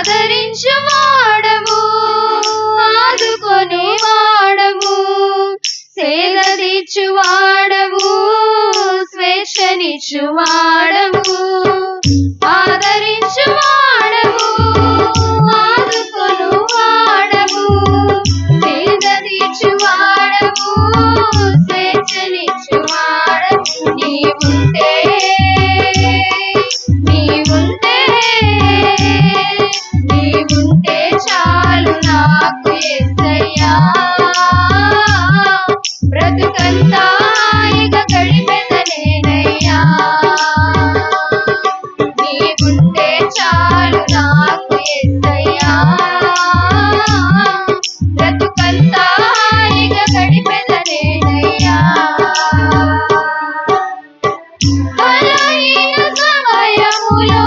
ఆదరించు వాడము ఆదుకొని వాడము సేద తీర్చువాడవు స్వేచ్ఛనిచ్చువా బ్రతుకంతా హాయిగా గడిపెదరేనయ్యా సమయములో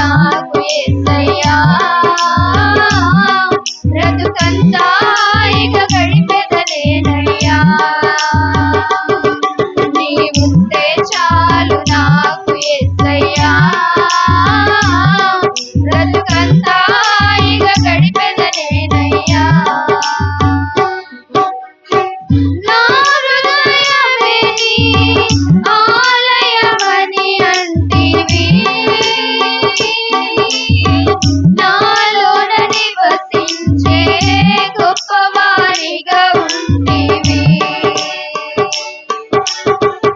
నాకు ఎత్తయ్యా బ్రతుకంతా